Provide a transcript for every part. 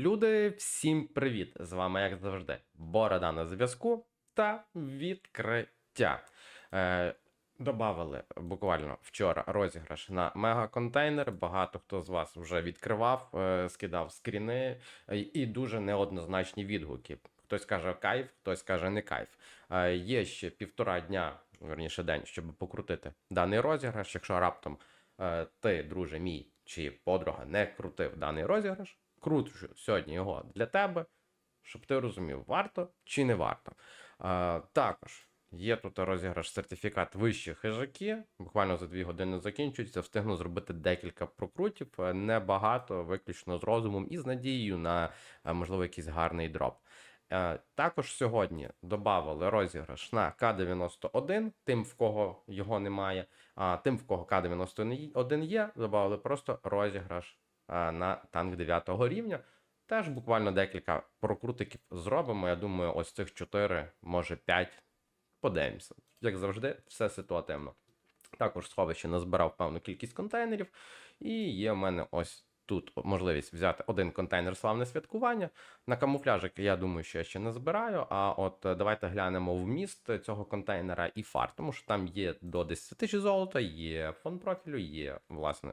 Люди, всім привіт! З вами, як завжди, Борода на зв'язку та відкриття. Е, Добавили буквально вчора розіграш на мегаконтейнер. Багато хто з вас вже відкривав, е, скидав скріни е, і дуже неоднозначні відгуки. Хтось каже кайф, хтось каже не кайф. Е, Є ще півтора дня, верніше день, щоб покрутити даний розіграш. Якщо раптом е, ти, друже мій чи подруга, не крутив даний розіграш, кручу сьогодні його для тебе, щоб ти розумів, варто чи не варто. Е, також є тут розіграш сертифікат вищі хижаки. Буквально за дві години закінчується. Встигну зробити декілька прокрутів, е, небагато, виключно з розумом і з надією на е, можливо якийсь гарний дроп. Е, Також сьогодні додали розіграш на К-91, тим, в кого його немає, а тим, в кого К-91 є, додали просто розіграш на танк 9 рівня. Теж буквально декілька прокрутиків зробимо. Я думаю, ось цих 4, може 5. Подивимося. Як завжди, все ситуативно. Також сховище назбирав певну кількість контейнерів, і є в мене ось тут можливість взяти один контейнер славне святкування. На камуфляжик, я думаю, що я ще не збираю. А от е, давайте глянемо вміст цього контейнера і фар, тому що там є до 10 тисяч золота, є фон профілю, є власне.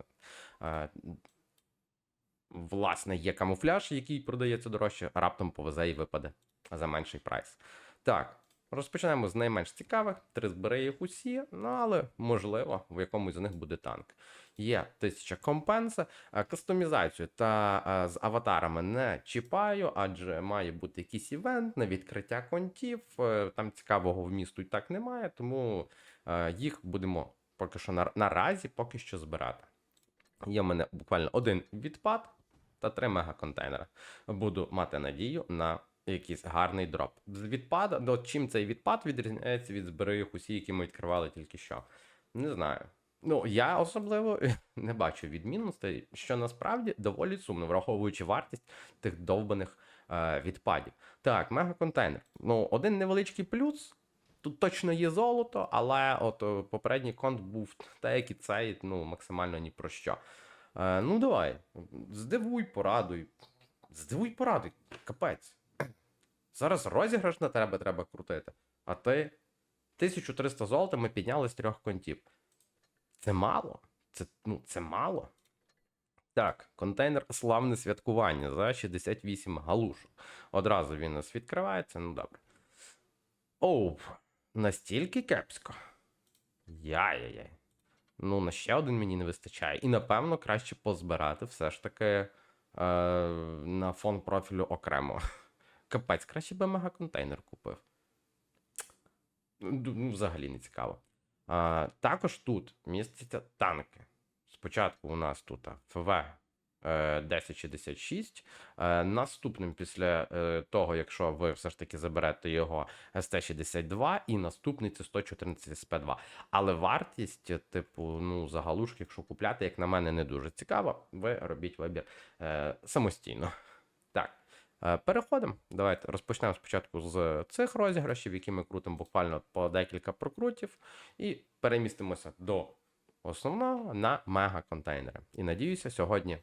Власне, є камуфляж, який продається дорожче, раптом повезе і випаде за менший прайс. Так, розпочнемо з найменш цікавих. Три збери їх усі, ну але можливо, в якомусь з них буде танк. Є 1000 компенса. Е, Кастомізацію та е, з аватарами не чіпаю, адже має бути якийсь івент на відкриття контів. Е, Там цікавого вмісту і так немає, тому їх будемо поки що на- наразі поки що збирати. Є в мене буквально один відпад та три мегаконтейнера. Буду мати надію на якийсь гарний дроп. З до чим цей відпад відрізняється від зберегів усі, які ми відкривали тільки що. Не знаю. Ну, я особливо не бачу відмінностей, що насправді доволі сумно, враховуючи вартість тих довбаних е, відпадів. Так, мегаконтейнер. Ну, один невеличкий плюс. Тут точно є золото, але от е, попередній конт був та як і цей, ну, максимально ні про що. Е, ну, давай, здивуй, порадуй. Здивуй, порадуй, капець. Зараз розіграш на тебе треба крутити. А ти 1300 золота ми підняли з трьох контів. Це мало. Це, ну, це мало. Так, контейнер славне святкування за 68 галушок. Одразу він нас відкривається, ну добре. Оу, настільки кепсько. Яй-яй-яй. Ну, на ще один мені не вистачає. І напевно краще позбирати все ж таки е, на фон профілю окремо. Капець, краще би мегаконтейнер купив. Ну, взагалі не цікаво. Е, також тут містяться танки. Спочатку у нас тут ФВ 1066. Е, наступним після е, того, якщо ви все ж таки заберете його СТ-62, і наступний це 114 СП2. Але вартість, типу, ну, загалушки, якщо купляти, як на мене, не дуже цікаво. Ви робіть вибір е, самостійно. Так. Е, Переходимо. Давайте розпочнемо спочатку з цих розіграшів, які ми крутимо буквально по декілька прокрутів, і перемістимося до основного на мега-контейнери. І надіюся, сьогодні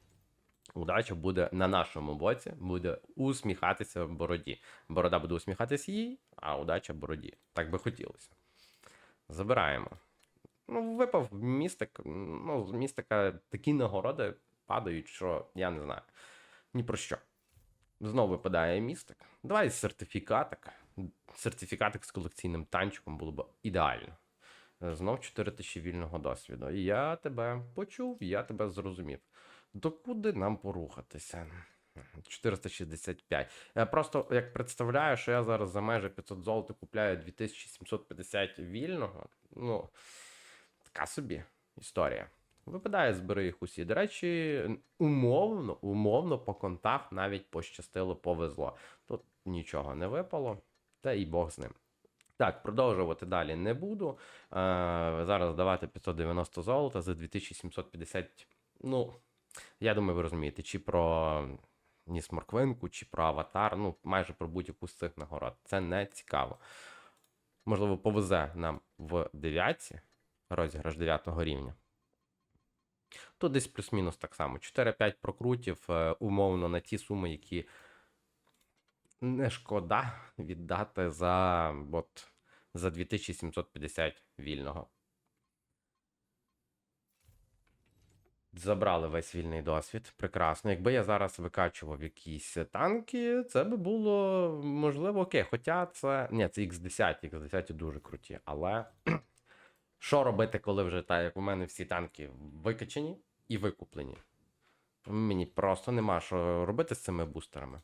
удача буде на нашому боці, буде усміхатися в бороді. Борода буде усміхатися їй, а удача бороді. Так би хотілося. Забираємо. Ну, випав містик. Ну, містика такі нагороди падають, що я не знаю. Ні про що. Знову випадає містик. Давай сертифікатик. Сертифікатик з колекційним танчиком було б ідеально. Знов 4 тисячі вільного досвіду. І я тебе почув, я тебе зрозумів. Докуди нам порухатися? 465. Я просто як представляю, що я зараз за майже 500 золота купляю 2750 вільного. Ну, така собі історія. Випадає, збери їх усі. До речі, умовно, умовно по контах навіть пощастило, повезло. Тут нічого не випало, та і Бог з ним. Так, продовжувати далі не буду. Е, зараз давати 590 золота за 2750. Ну, я думаю, ви розумієте, чи про Ніс Морквинку, чи про аватар, ну, майже про будь-яку з цих нагород. Це не цікаво. Можливо, повезе нам в дев'ятці розіграш 9 рівня. Тут десь плюс-мінус так само. 4-5 прокрутів е, умовно на ті суми, які не шкода віддати за, от, за 2750 вільного. Забрали весь вільний досвід. Прекрасно. Якби я зараз викачував якісь танки, це би було можливо окей. Хоча це. Ні, це X10, X10 дуже круті. Але що робити, коли вже так, як у мене всі танки викачені і викуплені? Мені просто нема що робити з цими бустерами.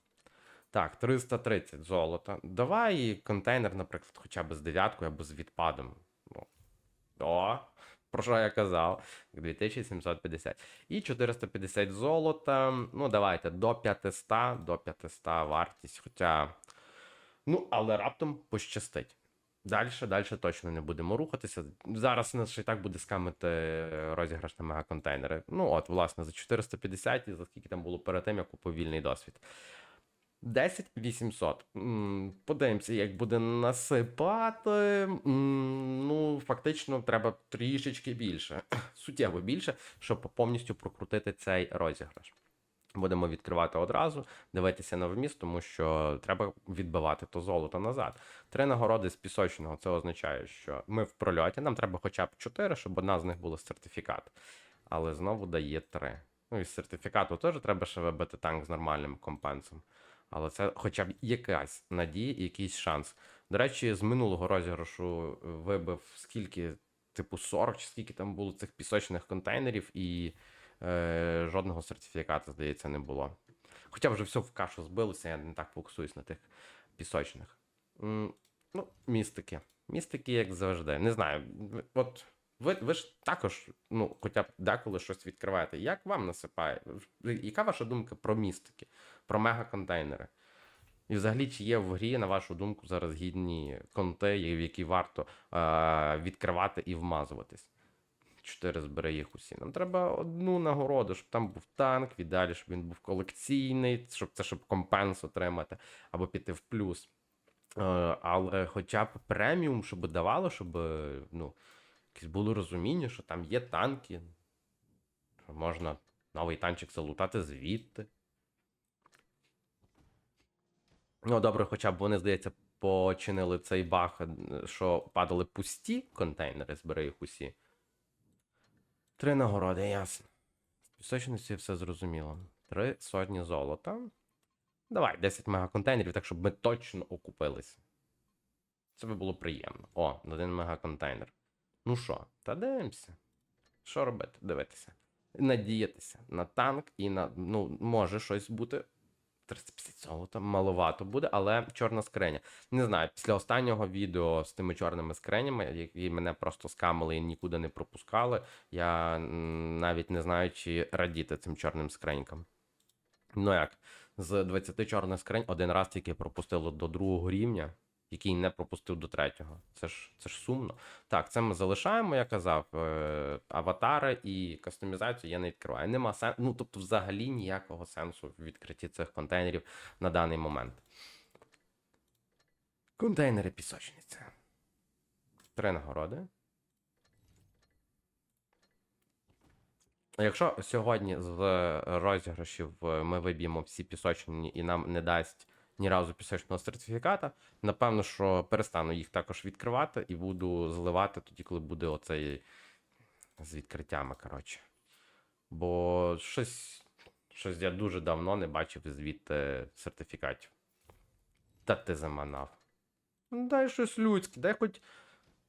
Так, 330 золота. Давай контейнер, наприклад, хоча б з дев'яткою або з відпадом. О, про що я казав? 2750. І 450 золота. Ну, давайте до 500, до 500 вартість. Хоча. Ну, але раптом пощастить. Далі, далі точно не будемо рухатися. Зараз нас ще й так буде скамити розіграш на мегаконтейнери. Ну, от, власне, за 450 і за скільки там було перед тим, я купив вільний досвід. 10 800. Подивимося, як буде насипати. Ну, фактично, треба трішечки більше, суттєво більше, щоб повністю прокрутити цей розіграш. Будемо відкривати одразу, дивитися на вміст, тому що треба відбивати то золото назад. Три нагороди з пісочного це означає, що ми в прольоті, нам треба хоча б 4, щоб одна з них була сертифікат. Але знову дає 3. Ну і з сертифікату теж треба ще вибити танк з нормальним компенсом. Але це хоча б якась надія, якийсь шанс. До речі, з минулого розіграшу вибив скільки, типу 40, чи скільки там було цих пісочних контейнерів, і е, жодного сертифіката, здається, не було. Хоча вже все в кашу збилося, я не так фокусуюсь на тих пісочних. М, Ну, містики. Містики, як завжди. Не знаю. От ви, ви ж також, ну, хоча б деколи щось відкриваєте. Як вам насипає? Яка ваша думка про містики, про мегаконтейнери? І взагалі, чи є в грі, на вашу думку, зараз гідні конти, в які варто е- відкривати і вмазуватись? Чотири збери їх усі. Нам треба одну нагороду, щоб там був танк, віддалі, щоб він був колекційний, щоб це щоб компенс отримати, або піти в плюс. Е, але хоча б преміум, щоб давало, щоб ну, якесь було розуміння, що там є танки, що можна новий танчик залутати звідти. Ну, добре, хоча б вони, здається, починили цей баг, е, що падали пусті контейнери, збери їх усі. Три нагороди, ясно. З пісочниці все зрозуміло. Три сотні золота. Давай, 10 мегаконтейнерів, так щоб ми точно окупилися. Це би було приємно. О, один мегаконтейнер. Ну що, та дивимося. Що робити? Дивитися. Надіятися на танк і на. Ну, може щось бути. 350 золота, маловато буде, але чорна скриня. Не знаю, після останнього відео з тими чорними скринями, які мене просто скамили і нікуди не пропускали, я навіть не знаю, чи радіти цим чорним скринькам. Ну як, з 20 чорних скринь один раз тільки пропустило до другого рівня, який не пропустив до третього. Це ж це ж сумно. Так, це ми залишаємо, я казав. Е, аватари і кастомізацію я не відкриваю. Нема сенсу. Ну, тобто, взагалі ніякого сенсу в відкритті цих контейнерів на даний момент. Контейнери пісочниця. Три нагороди. Якщо сьогодні з розіграшів е, ми виб'ємо всі пісочні і нам не дасть ні разу пісочного сертифіката, напевно, що перестану їх також відкривати і буду зливати тоді, коли буде оцей з відкриттями, коротше. Бо щось, щось я дуже давно не бачив звідти сертифікатів. Та ти заманав. Ну, Дай щось людське, дай хоч,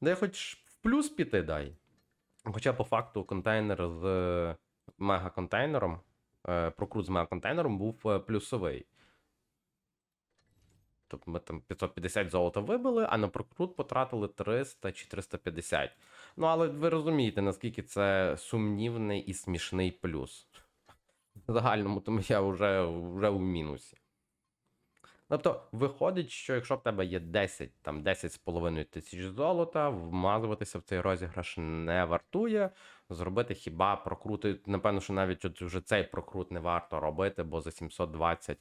дай хоч в плюс піти дай. Хоча по факту контейнер з мегаконтейнером, е, прокрут з мегаконтейнером був е, плюсовий. Тобто ми там 550 золота вибили, а на прокрут потратили 300 чи 350. Ну, але ви розумієте, наскільки це сумнівний і смішний плюс. В загальному, тому я вже, вже у мінусі. Тобто, виходить, що якщо в тебе є 10, там 10,5 тисяч золота, вмазуватися в цей розіграш не вартує. Зробити хіба прокрути, напевно, що навіть от вже цей прокрут не варто робити, бо за 720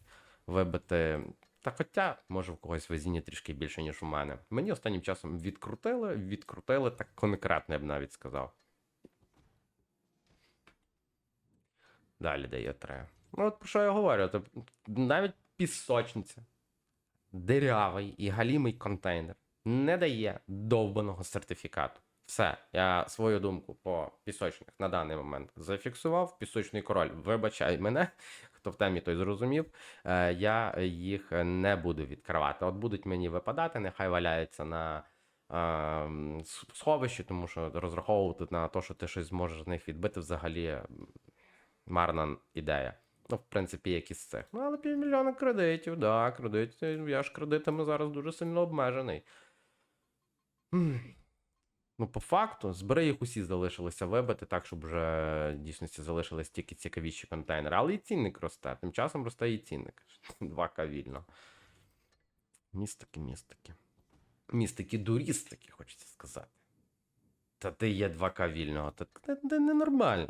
вибити. Та хоча, може, в когось везіння трішки більше, ніж у мене. Мені останнім часом відкрутили, відкрутили так конкретно, я б навіть сказав. Далі дає 3. Ну, от про що я говорю? То навіть пісочниця, дирявий і галімий контейнер не дає довбаного сертифікату. Все, я свою думку по пісочних на даний момент зафіксував. Пісочний король, вибачай мене, хто в темі, той зрозумів. Е, я їх не буду відкривати. От будуть мені випадати, нехай валяються на е, сховищі, тому що розраховувати на те, що ти щось зможеш з них відбити, взагалі марна ідея. Ну, в принципі, як із цих. Ну, але півмільйона кредитів, да, кредитів. Я ж кредитами зараз дуже сильно обмежений. Ну, по факту, збери їх усі залишилися вибити, так, щоб вже дійсності залишились тільки цікавіші контейнери. Але і цінник росте. Тим часом росте і цінник. 2К вільно. Містики, містики. Містики, дурістики, хочеться сказати. Та ти є 2К вільного. Та це ненормально.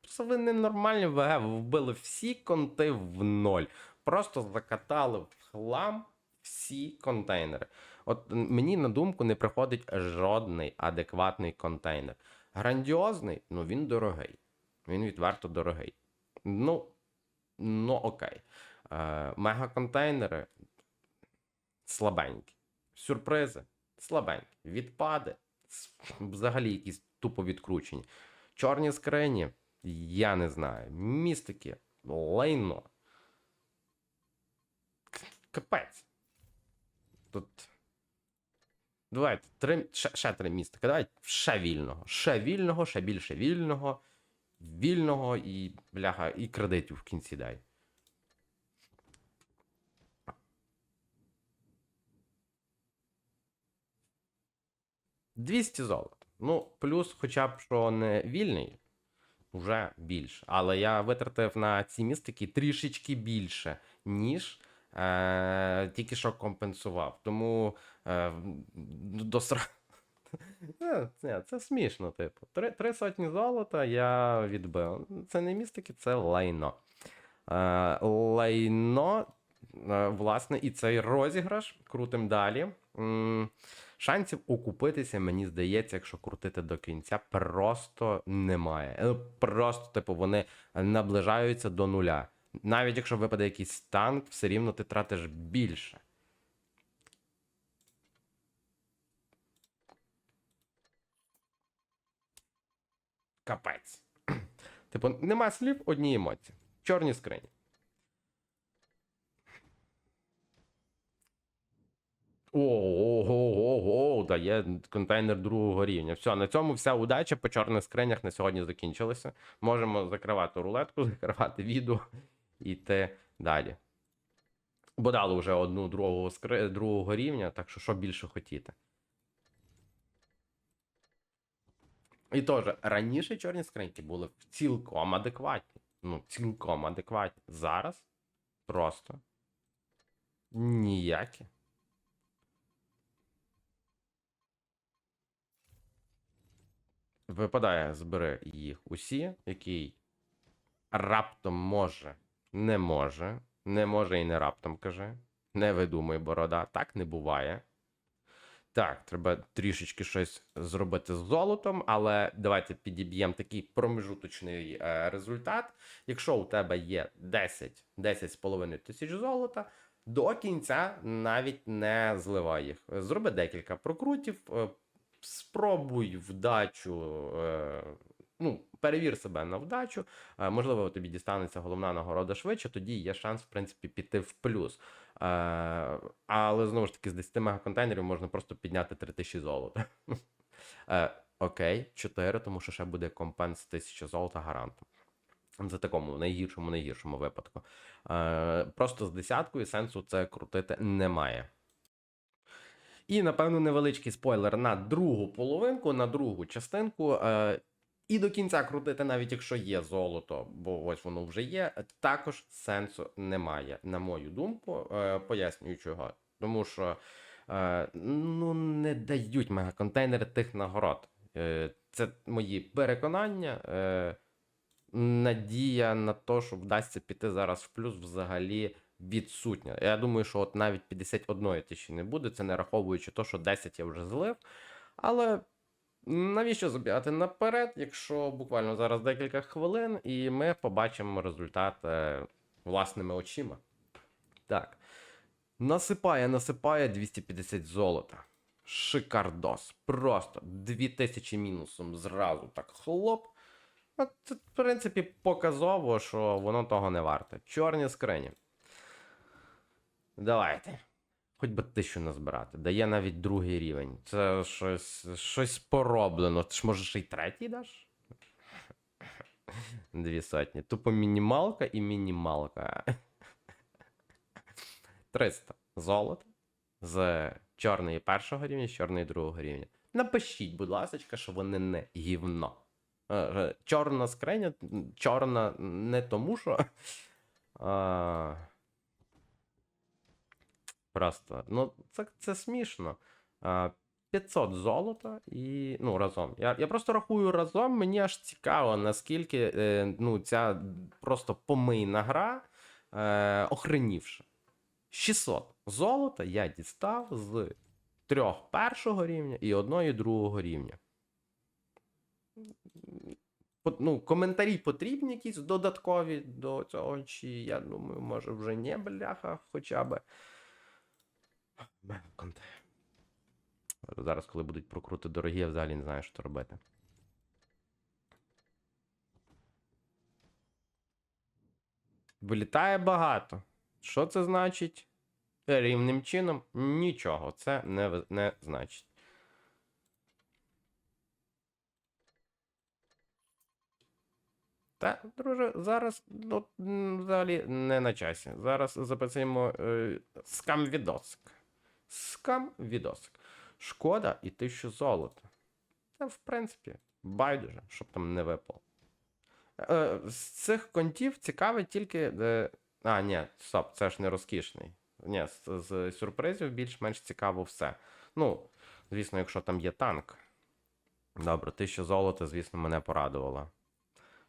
Просто ви ненормальні ВГ, ви вбили всі конти в ноль. Просто закатали в хлам всі контейнери. От мені на думку не приходить жодний адекватний контейнер. Грандіозний, ну він дорогий. Він відверто дорогий. Ну, ну окей. Е, мегаконтейнери слабенькі. Сюрпризи слабенькі. Відпади взагалі якісь тупо відкручені. Чорні скрині, я не знаю. Містики, лайно. Капець. Тут. Давайте, три, ще, ще три містика. Давайте ще вільного. Ще вільного, ще більше вільного. Вільного і, бляха, і кредитів в кінці дай. «200 золота. Ну, плюс, хоча б що не вільний, вже більше. Але я витратив на ці містики трішечки більше, ніж е, тільки що компенсував. Тому е, до сра... Це, це смішно, типу. Три, три сотні золота я відбив. Це не містики, це лайно. Е, лайно, е, власне, і цей розіграш крутим далі. Шансів окупитися, мені здається, якщо крутити до кінця, просто немає. Просто, типу, вони наближаються до нуля. Навіть якщо випаде якийсь танк, все рівно ти тратиш більше. Капець. Типу, нема слів, одні емоції. Чорні скрині. Ого, дає контейнер другого рівня. Все, на цьому вся удача по чорних скринях на сьогодні закінчилася. Можемо закривати рулетку, закривати відео і йти далі. Бо дали вже одну другого, скри... другого рівня, так що що більше хотіти. І теж раніше чорні скриньки були цілком адекватні. Ну, цілком адекватні. Зараз просто ніякі. Випадає, збери їх усі, який раптом може, не може, не може і не раптом каже. Не видумуй, борода, так не буває. Так, треба трішечки щось зробити з золотом, але давайте підіб'ємо такий промежуточний е, результат. Якщо у тебе є 10, 10,5 тисяч золота, до кінця навіть не зливай їх. Зроби декілька прокрутів, е, спробуй вдачу. Е, ну, перевір себе на вдачу. Можливо, тобі дістанеться головна нагорода швидше, тоді є шанс, в принципі, піти в плюс. Е, але знову ж таки, з 10 мегаконтейнерів можна просто підняти 3000 золота. Е, окей, 4, тому що ще буде компенс 1000 золота гарантом. Це такому найгіршому, найгіршому випадку. Е, просто з десяткою сенсу це крутити немає. І, напевно, невеличкий спойлер на другу половинку, на другу частинку. І до кінця крутити, навіть якщо є золото, бо ось воно вже є, також сенсу немає, на мою думку. Е, пояснюю чого. Тому що е, ну, не дають мегаконтейнери тих нагород. Е, це мої переконання. Е, надія на те, що вдасться піти зараз в плюс, взагалі відсутня. Я думаю, що от навіть 51 тисячі не буде, це не раховуючи те, що 10 я вже злив. Але навіщо забігати наперед, якщо буквально зараз декілька хвилин, і ми побачимо результат е, власними очима. Так. Насипає, насипає 250 золота. Шикардос. Просто 2000 мінусом зразу так хлоп. Це, в принципі, показово, що воно того не варте. Чорні скрині. Давайте. Хоч би тисячу назбирати. Дає навіть другий рівень. Це щось, щось пороблено. Ти ж може ще й третій даш? Дві сотні. Тупо мінімалка і мінімалка. 300 золота з чорної першого рівня, з чорної другого рівня. Напишіть, будь ласка, що вони не гівно. Е, е, Чорна скриня, чорна не тому, що. А... Просто, ну, це, це смішно. 500 золота і ну, разом. Я, я просто рахую разом, мені аж цікаво, наскільки е, ну, ця просто помийна гра е, охренівша. 600 золота я дістав з трьох першого рівня і одної другого рівня. Ну, коментарі потрібні якісь додаткові до цього, чи я думаю, може вже не бляха хоча б. Зараз, коли будуть прокрути дорогі, я взагалі не знаю, що робити. Вилітає багато. Що це значить? Рівним чином нічого це не, не значить. Та, друже, зараз ну, взагалі не на часі. Зараз записуємо е, скам відосик. Скам відосик. Шкода і тисячу золота. Та, в принципі, байдуже, щоб там не випало. Е, з цих контів цікавить тільки. Е, а, ні, стоп, це ж не розкішний. Ні, з, з сюрпризів більш-менш цікаво все. Ну, звісно, якщо там є танк. Добре, тисяча золота, звісно, мене порадувала.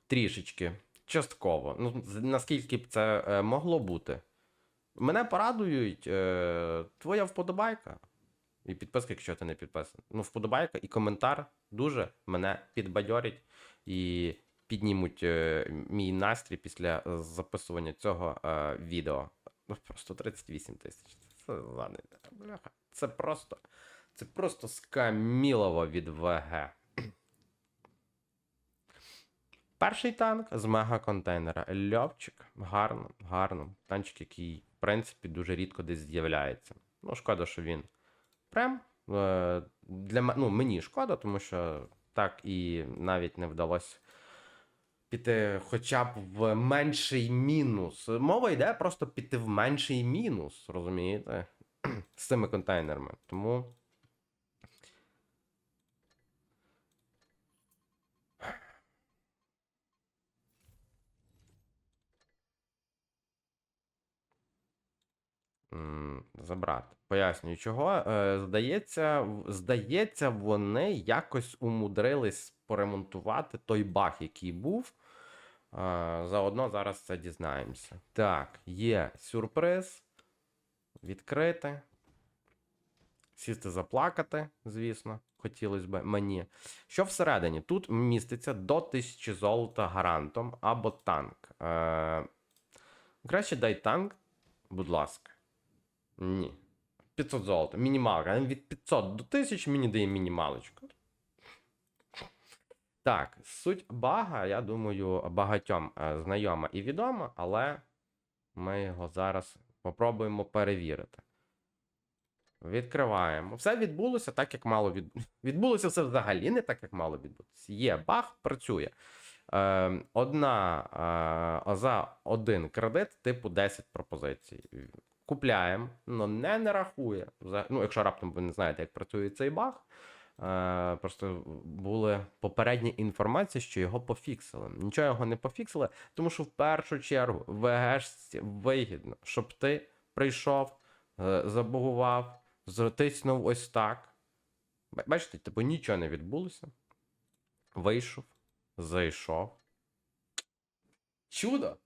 Трішечки, частково. Ну, наскільки б це е, могло бути. Мене порадують е, твоя вподобайка. І підписка, якщо ти не підписаний. Ну, вподобайка і коментар дуже мене підбадьорять і піднімуть е, мій настрій після записування цього е, відео. Ну, просто 38 тисяч. Це бляха. Це просто. Це просто скамілово від ВГ. Перший танк з мега-контейнера. Льовчик. Гарно, гарно. Танчик, який, принципі, дуже рідко десь з'являється. Ну, шкода, що він прям. Е, для ну, мені шкода, тому що так і навіть не вдалося піти хоча б в менший мінус. Мова йде просто піти в менший мінус, розумієте? З цими контейнерами. Тому. Забрати. Пояснюю, чого. Е, Здається, здається, вони якось умудрились поремонтувати той баг, який був. Е, Заодно зараз це дізнаємося. Так, є сюрприз. Відкрити. Сісти заплакати, звісно, хотілося б мені. Що всередині? Тут міститься до 1000 золота гарантом або танк. Е, краще дай танк, будь ласка. Ні. 500 золота. Мінімалка. Від 500 до 1000 мені дає мінімалочку. Так, суть бага, я думаю, багатьом е, знайома і відома, але ми його зараз попробуємо перевірити. Відкриваємо. Все відбулося так, як мало від... Відбулося все взагалі не так, як мало відбутися. Є баг, працює. Е, одна е, за один кредит, типу 10 пропозицій. Купляємо, але не нарахує. За- Ну, якщо раптом ви не знаєте, як працює цей баг. Е, просто були попередні інформації, що його пофіксили. Нічого його не пофіксили, тому що в першу чергу ВГшці вигідно, щоб ти прийшов, е, забугував, затиснув ось так. Бачите, типу нічого не відбулося. Вийшов, зайшов. Чудо!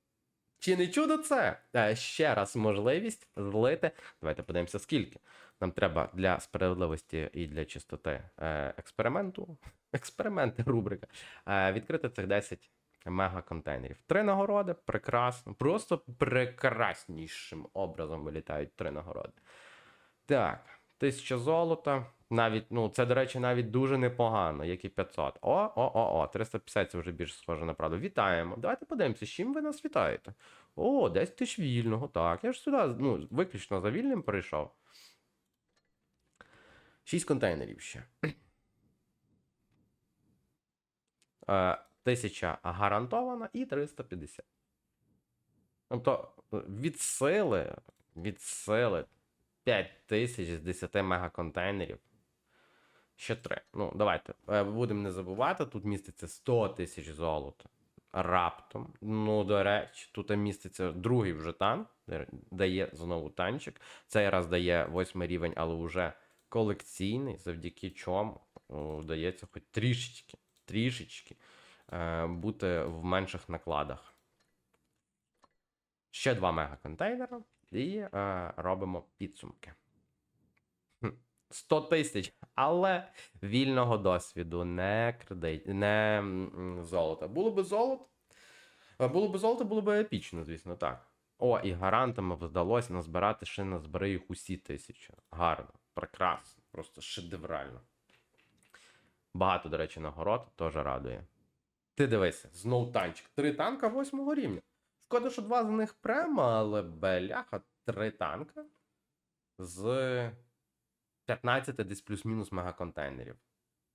Чи не чудо це? Е, ще раз можливість злити. Давайте подивимося, скільки. Нам треба для справедливості і для чистоти е, експерименту експерименти, рубрика. Е, відкрити цих 10 мега-контейнерів. Три нагороди, прекрасно. Просто прекраснішим образом вилітають три нагороди. Так, 1000 золота. Навіть, ну, це, до речі, навіть дуже непогано, як і 500. О, о, о, о, 350 це вже більш схоже на правду. Вітаємо. Давайте подивимося, з чим ви нас вітаєте. О, 10 тисяч вільного. Так, я ж сюди, ну, виключно за вільним перейшов. 6 контейнерів ще. Е, 1000 гарантована і 350. Тобто від сили, від сили 5000 з 10 мегаконтейнерів. Ще 3. Ну, давайте. е, Будемо не забувати, тут міститься 100 тисяч золота. Раптом. Ну, до речі, тут міститься другий вже танк, дає знову танчик. Цей раз дає 8 рівень, але вже колекційний, завдяки чому вдається хоч трішечки, трішечки е, бути в менших накладах. Ще два мегаконтейнера і е, робимо підсумки. 100 тисяч, але вільного досвіду, не кредит, не золота. Було би золото. е, Було б золото, було б епічно, звісно, так. О, і гарантами вдалося назбирати ще назбери їх усі тисячі. Гарно, прекрасно, просто шедеврально. Багато, до речі, нагород теж радує. Ти дивися, знов танчик. Три танка восьмого рівня. Шкода, що два з них прямо, але бляха, три танка з 15 десь плюс-мінус мегаконтейнерів.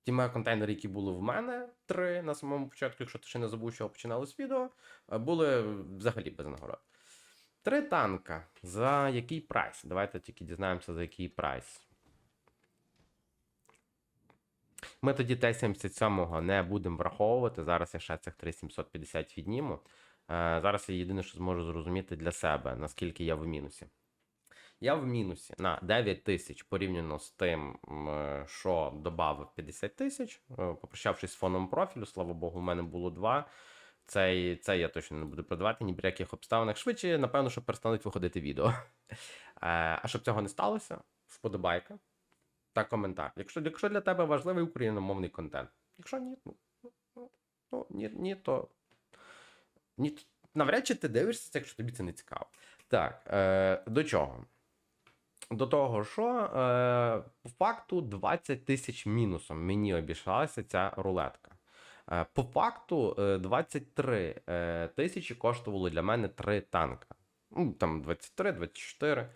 Ті мегаконтейнери, які були в мене, три на самому початку, якщо ти ще не забув, що починалось відео, е, були взагалі без нагород. Три танка. За який прайс? Давайте тільки дізнаємося, за який прайс. Ми тоді Т-77 не будемо враховувати. Зараз я ще цих 3750 відніму. Е, Зараз я єдине, що зможу зрозуміти для себе, наскільки я в мінусі. Я в мінусі на 9 тисяч порівняно з тим, що додав 50 тисяч. Е, Попрощавшись з фоном профілю, слава Богу, у мене було два. Цей, цей я точно не буду продавати ні при яких обставинах. Швидше, напевно, що перестануть виходити відео. Е, А щоб цього не сталося, вподобайка та коментар. Якщо, якщо для тебе важливий україномовний контент. Якщо ні, ну, ну, ну ні, ні, то. Ні, навряд чи ти дивишся це, якщо тобі це не цікаво. Так, е, до чого? До того, що е, по факту 20 тисяч мінусом мені обійшлася ця рулетка. Е, по факту е, 23 е, тисячі коштувало для мене 3 танка. Ну, там 23, 24.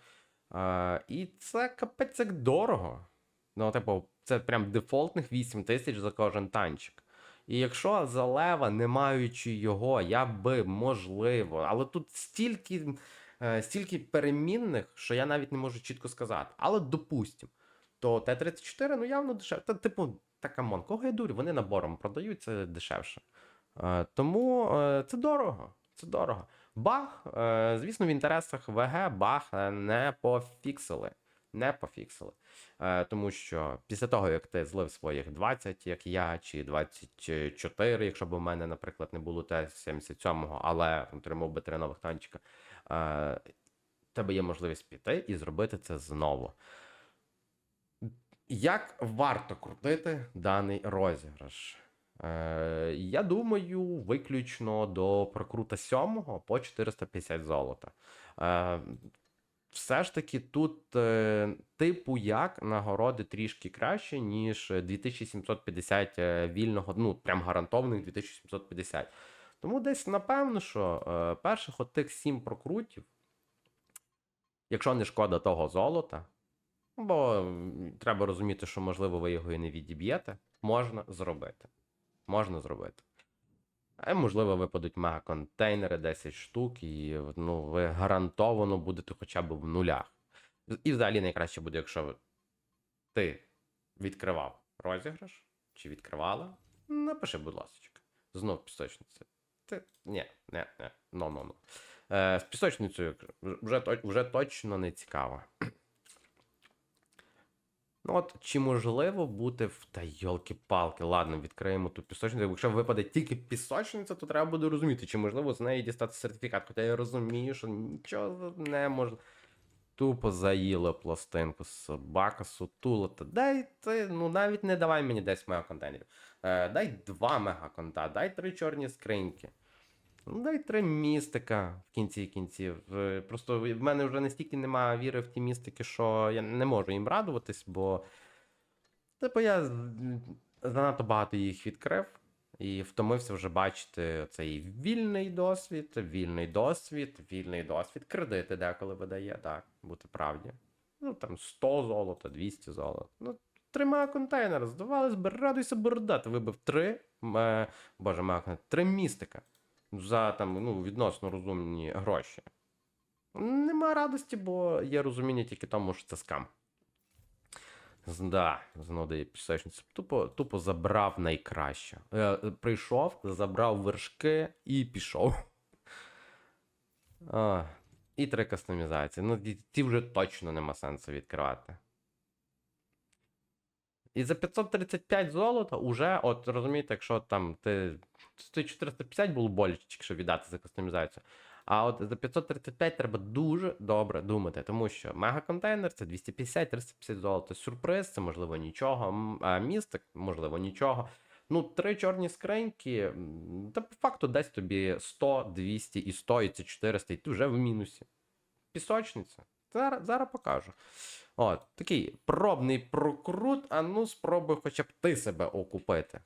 Е, і це капець як дорого. Ну, типу, це прям дефолтних 8 тисяч за кожен танчик. І якщо за лева, не маючи його, я би можливо, але тут стільки, е, стільки перемінних, що я навіть не можу чітко сказати. Але допустим, то Т-34 ну явно дешевше. Та, типу, та камон, кого я дурю? Вони набором продають, це дешевше. Е, тому е, це дорого. Це дорого. Баг, е, звісно, в інтересах ВГ баг е, не пофіксили. Не пофіксили. Е, тому що після того, як ти злив своїх 20, як я, чи 24, якщо б у мене, наприклад, не було Т-77, але отримав би три нових танчика, е, тебе є можливість піти і зробити це знову. Як варто крутити даний розіграш? Е, я думаю, виключно до прокрута 7 по 450 золота. Е, все ж таки, тут, е, типу, як нагороди трішки краще, ніж 2750 е, вільного, ну, прям гарантованих 2750. Тому десь, напевно, що е, перших от тих 7 прокрутів, якщо не шкода того золота, бо треба розуміти, що, можливо, ви його і не відіб'єте, можна зробити. Можна зробити. А можливо, випадуть мегаконтейнери 10 штук, і ну, ви гарантовано будете хоча б в нулях. І взагалі найкраще буде, якщо ти відкривав розіграш чи відкривала. Напиши, будь ласка. Знов пісочниця. Ти... Ні, не, не, но, но, но. Е, з пісочницею вже, вже точно не цікаво. Ну от, чи можливо бути в. Та йолки-палки, ладно, відкриємо ту пісочницю. Якщо випаде тільки пісочниця, то треба буде розуміти, чи можливо з неї дістати сертифікат. Хоча я розумію, що нічого не можна. тупо заїли пластинку, собака сутула. Та дай ти, ну навіть не давай мені 10 мегаконтейнерів. Е, дай 2 мегаконта, дай 3 чорні скриньки. Ну, дай 3 містика в кінці кінців. Е, Просто в мене вже настільки немає віри в ті містики, що я не можу їм радуватись, бо. Типу я занадто багато їх відкрив. І втомився вже бачити цей вільний досвід, вільний досвід, вільний досвід. Кредити деколи видає, так, бути правді. Ну там 100 золота, 200 золота. Ну, трима контейнери, здавалось би, радуйся борода. Ти вибив три, е, боже, мега, три містика за там, ну, відносно розумні гроші. Нема радості, бо є розуміння тільки тому, що це скам. Да, знову пісочниця. Тупо, тупо забрав найкраще. Е, е, прийшов, забрав вершки і пішов. А, і три кастомізації. Ну, ті вже точно нема сенсу відкривати. І за 535 золота уже, от розумієте, якщо там ти. ти 450 було боляче, якщо віддати за кастомізацію. А от за 535 треба дуже добре думати, тому що мегаконтейнер це 250-350 золота. Сюрприз це можливо нічого. А містик, можливо, нічого. Ну, три чорні скриньки, та по факту десь тобі 100, 200 і 100, і це 400, і ти вже в мінусі. Пісочниця. Зараз, зараз покажу. От, такий пробний прокрут, а ну спробуй хоча б ти себе окупити.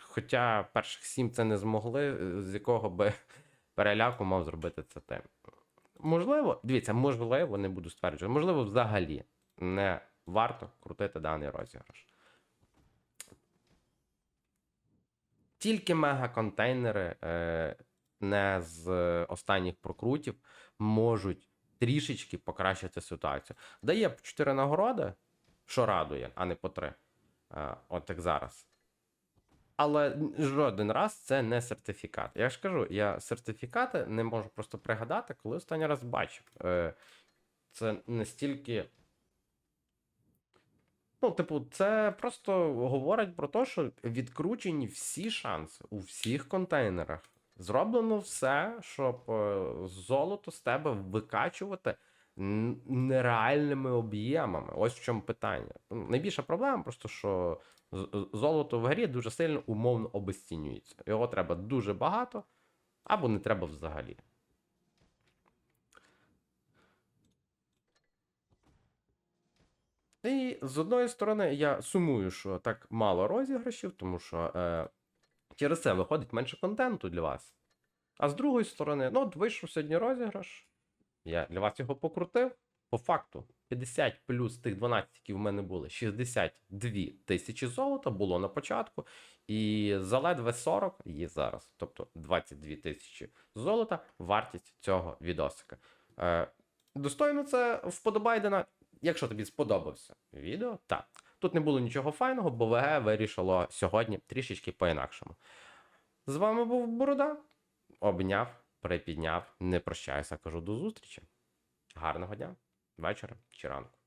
Хоча перших сім це не змогли, е, з якого би переляку мав зробити це ти. Можливо, дивіться, можливо, не буду стверджувати, можливо, взагалі не варто крутити даний розіграш. Тільки мегаконтейнери е, не з останніх прокрутів можуть трішечки покращити ситуацію. Дає по 4 нагороди, що радує, а не по 3. Е, от як зараз. Але жоден раз це не сертифікат. Я ж кажу, я сертифікати не можу просто пригадати, коли останній раз бачив. Е, Це настільки. Ну, типу, це просто говорить про те, що відкручені всі шанси у всіх контейнерах. Зроблено все, щоб е, золото з тебе викачувати нереальними об'ємами. Ось в чому питання. Найбільша проблема просто, що золото в грі дуже сильно умовно обесцінюється. Його треба дуже багато, або не треба взагалі. І з одної сторони, я сумую, що так мало розіграшів, тому що е, через це виходить менше контенту для вас. А з другої сторони, ну, от вийшов сьогодні розіграш. Я для вас його покрутив. По факту, 50 плюс тих 12, які в мене були, 62 тисячі золота було на початку, і за ледве 40 є зараз. Тобто 22 тисячі золота вартість цього відосика. Е, достойно це вподобайдена, якщо тобі сподобався відео, так. Тут не було нічого файного, бо ВГ вирішило сьогодні трішечки по-інакшому. З вами був Борода. Обняв, припідняв, не прощаюся, кажу до зустрічі. Гарного дня, вечора чи ранку.